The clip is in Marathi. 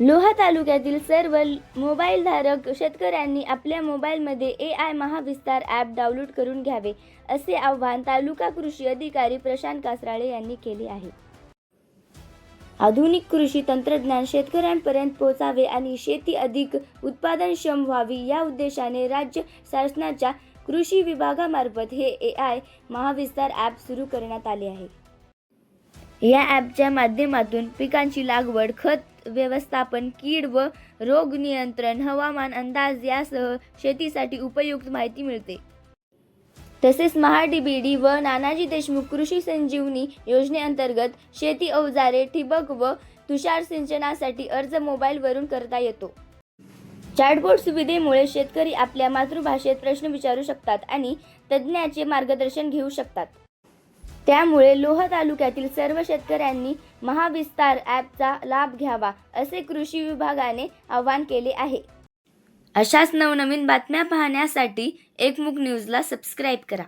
लोहा तालुक्यातील सर्व मोबाईलधारक शेतकऱ्यांनी आपल्या मोबाईलमध्ये A I Mahavistaar app download करून घ्यावे असे आवाहन तालुका कृषी अधिकारी प्रशांत कासराळे यांनी केले आहे. आधुनिक कृषी तंत्रज्ञान शेतकऱ्यांपर्यंत पोहोचावे आणि शेती अधिक उत्पादनक्षम व्हावी या उद्देशाने राज्य शासनाच्या कृषी विभागामार्फत हे ए आय महाविस्तार ॲप सुरू करण्यात आले आहे. या ॲपच्या माध्यमातून पिकांची लागवड खत व्यवस्थापन कीड व रोग नियंत्रण हवामान अंदाज यासह शेतीसाठी उपयुक्त माहिती मिळते. तसेच महाडीबीडी व नानाजी देशमुख कृषी संजीवनी योजनेअंतर्गत शेती अवजारे ठिबक व तुषार सिंचनासाठी अर्ज मोबाईलवरून करता येतो. चॅटबोर्ड सुविधेमुळे शेतकरी आपल्या मातृभाषेत प्रश्न विचारू शकतात आणि तज्ज्ञाचे मार्गदर्शन घेऊ शकतात. त्यामुळे लोहा तालुक्यातील सर्व शेतकऱ्यांनी महाविस्तार ॲपचा लाभ घ्यावा असे कृषी विभागाने आवाहन केले आहे. अशाच नवनवीन बातम्या पाहण्यासाठी एकमुख न्यूजला सबस्क्राईब करा.